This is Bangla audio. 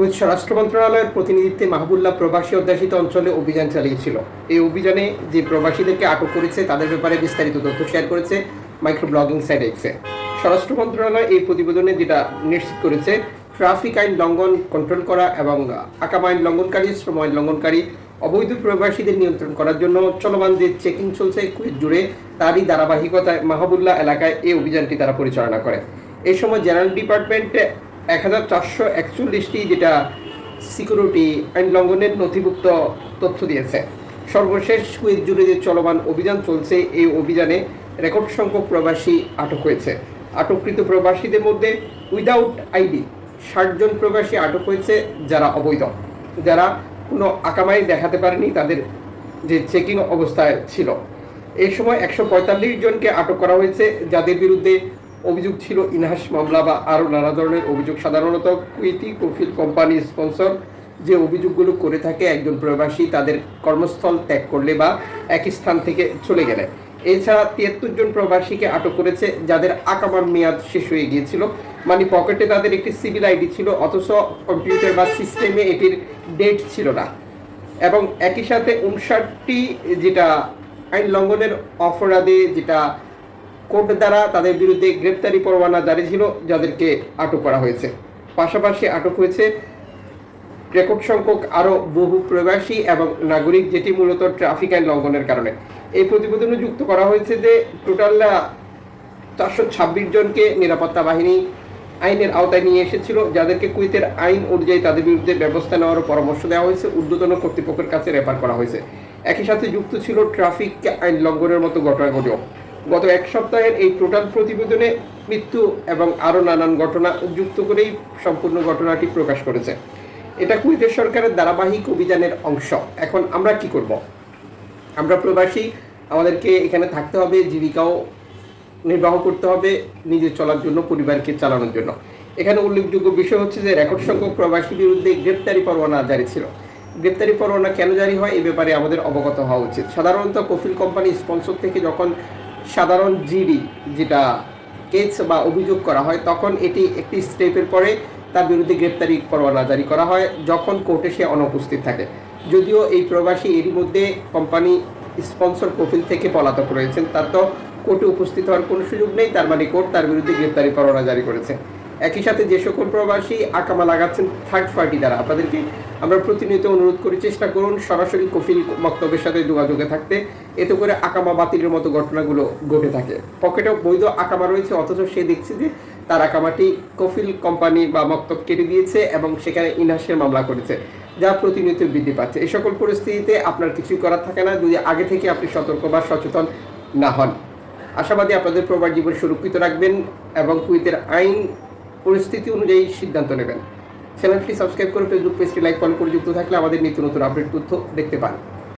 কুয়েত স্বরাষ্ট্র মন্ত্রণালয়ের প্রতিনিধিত্বে মাহবুল্লাহ প্রবাসী অধ্যাসিত অঞ্চলে অভিযান চালিয়েছিল। এই অভিযানে যে প্রবাসীদেরকে আটক করেছে, তাদের ব্যাপারে বিস্তারিত তথ্য শেয়ার করেছে মাইক্রো ব্লগিং সাইট এক্সে স্বরাষ্ট্র মন্ত্রণালয় এই প্রতিবেদনে যেটা নিশ্চিত করেছে, ট্রাফিক আইন লঙ্ঘন কন্ট্রোল করা এবং আকাম আইন লঙ্ঘনকারী, শ্রম আইন লঙ্ঘনকারী, অবৈধ প্রবাসীদের নিয়ন্ত্রণ করার জন্য চলমান যে চেকিং চলছে কুয়েত জুড়ে, তারই ধারাবাহিকতায় মাহবুল্লাহ এলাকায় এই অভিযানটি তারা পরিচালনা করে। এই সময় জেনারেল ডিপার্টমেন্ট এক হাজার চারশো একচল্লিশটি যেটা সিকিউরিটি আইন লঙ্ঘনের নথিভুক্ত তথ্য দিয়েছে। সর্বশেষ কুয়েত জুড়ে যে চলমান অভিযান চলছে, এই অভিযানে রেকর্ড সংখ্যক প্রবাসী আটক হয়েছে। আটককৃত প্রবাসীদের মধ্যে উইদাউট আইডি ষাটজন প্রবাসী আটক হয়েছে যারা অবৈধ। যারা কোনো আকামাই দেখাতে পারেনি তাদের যে চেকিং অবস্থায় ছিল। এই সময় একশো পঁয়তাল্লিশ জনকে আটক করা হয়েছে, যাদের বিরুদ্ধে অভিযোগ ছিল ইনহাস মামলা বা আরও নানা ধরনের অভিযোগ। সাধারণত কুইতি কফিল কোম্পানি স্পন্সর যে অভিযোগগুলো করে থাকে, একজন প্রবাসী তাদের কর্মস্থল ত্যাগ করলে বা এক স্থান থেকে চলে গেলে। এছাড়া তিয়াত্তর জন প্রবাসীকে আটক করেছে, যাদের আকামার মেয়াদ শেষ হয়ে গিয়েছিল। মানে পকেটে তাদের একটি সিভিল আইডি ছিল, অথচ কম্পিউটার বা সিস্টেমে এটির ডেট ছিল না। এবং একই সাথে উনষাটটি যেটা আইন লঙ্ঘনের অপরাধে যেটা কোর্ট দ্বারা তাদের বিরুদ্ধে গ্রেপ্তারি পরোয়ানা জারি ছিল, যাদেরকে আটক করা হয়েছে। পাশাপাশি আটক হয়েছে রেকর্ড সংখ্যক আরও বহু প্রবাসী এবং নাগরিক, যেটি মূলত ট্রাফিক আইন লঙ্ঘনের কারণে। এই প্রতিবেদনে যুক্ত করা হয়েছে যে, টোটাল চারশো ছাব্বিশ জনকে নিরাপত্তা বাহিনী আইনের আওতায় নিয়ে এসেছিল, যাদেরকে কুইতের আইন অনুযায়ী তাদের বিরুদ্ধে ব্যবস্থা নেওয়ার পরামর্শ দেওয়া হয়েছে। ঊর্ধ্বতন কর্তৃপক্ষের কাছে রেফার করা হয়েছে। একই সাথে যুক্ত ছিল ট্রাফিক আইন লঙ্ঘনের মতো ঘটনাগুলিও গত এক সপ্তাহের এই টোটাল প্রতিবেদনে মৃত্যু এবং আরও নানান ঘটনা যুক্ত করেই সম্পূর্ণ ঘটনাটি প্রকাশ করেছে। এটা কুয়েতের সরকারের ধারাবাহিক অভিযানের অংশ। এখন আমরা কি করব? আমরা প্রবাসী, আমাদেরকে এখানে থাকতে হবে, জীবিকাও নির্বাহ করতে হবে নিজের চলার জন্য, পরিবারকে চালানোর জন্য। এখানে উল্লেখযোগ্য বিষয় হচ্ছে যে রেকর্ড সংখ্যক প্রবাসী বিরুদ্ধে গ্রেপ্তারি পরোয়ানা জারি ছিল। গ্রেপ্তারি পরোয়ানা কেন জারি হয় এ ব্যাপারে আমাদের অবগত হওয়া উচিত। সাধারণত কফিল কোম্পানি স্পন্সর থেকে যখন সাধারণ জিডি যেটা কেস বা অভিযোগ করা হয়, তখন এটি একটি স্টেপের পরে তার বিরুদ্ধে গ্রেপ্তারি পরোয়ানা জারি করা হয় যখন কোর্টে সে অনুপস্থিত থাকে। যদিও এই প্রবাসী এরই মধ্যে কোম্পানি স্পন্সর প্রফিল থেকে পলাতক রয়েছেন, তার তো কোর্টে উপস্থিত হওয়ার কোনো সুযোগ নেই, তার মানে কোর্ট তার বিরুদ্ধে গ্রেপ্তারি পরোয়ানা জারি করেছে। একই সাথে যে সকল প্রবাসী আকামা লাগাচ্ছেন থার্ড পার্টি দ্বারা, আপনাদেরকে আমরা প্রতিনিয়ত অনুরোধ করি, চেষ্টা করুন সরাসরি কফিল বক্তব্যের সাথে যোগাযোগে থাকতে। এতে করে আকামা বাতিলের মতো ঘটনাগুলো ঘটে থাকে। পকেটে বৈধ আকামা রয়েছে, অথচ সে দেখছে যে তার আকামাটি কফিল কোম্পানি বা মক্তব কেটে দিয়েছে এবং সেখানে ইনহাসের মামলা করেছে, যা প্রতিনিয়ত বৃদ্ধি পাচ্ছে। এই সকল পরিস্থিতিতে আপনার কিছুই করার থাকে না, যদি আগে থেকে আপনি সতর্ক বা সচেতন না হন। আশাবাদী আপনাদের প্রবাস জীবন সুরক্ষিত রাখবেন এবং কুইতের আইন পরিস্থিতি অনুযায়ী সিদ্ধান্ত নেবেন। চ্যানেলটি সাবস্ক্রাইব করে ফেসবুক পেজটি লাইক ফলো করে যুক্ত থাকলে আমাদের নিত্য নতুন আপডেট তথ্য দেখতে পান।